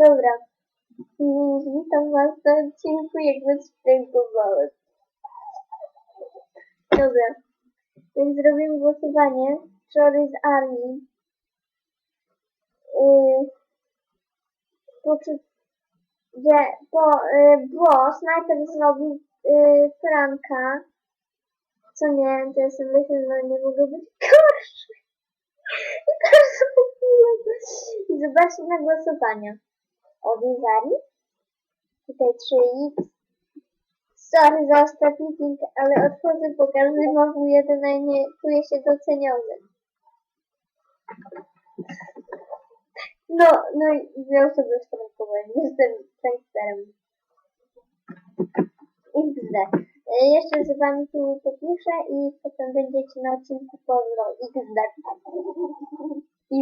Dobra. Witam was na odcinku, jakby spręgowałem. Dobra. Więc zrobimy głosowanie. Wczoraj z armii. Yy, gdzie, po, yy, bo snajper zrobił yy, pranka. Co nie, to sobie myślę, że nie mogę być gorszy. I zobaczcie na głosowania. Odizari. Tutaj 3x. Sorry za ostatni ping, ale odchodzę, bo każdy W1, a nie czuję się doceniony. No, no i dwie osoby sprankowałem. Jestem pranksterem. XD. E, Jeszcze z wami tu popiszę i potem będziecie na odcinku pozdro XD.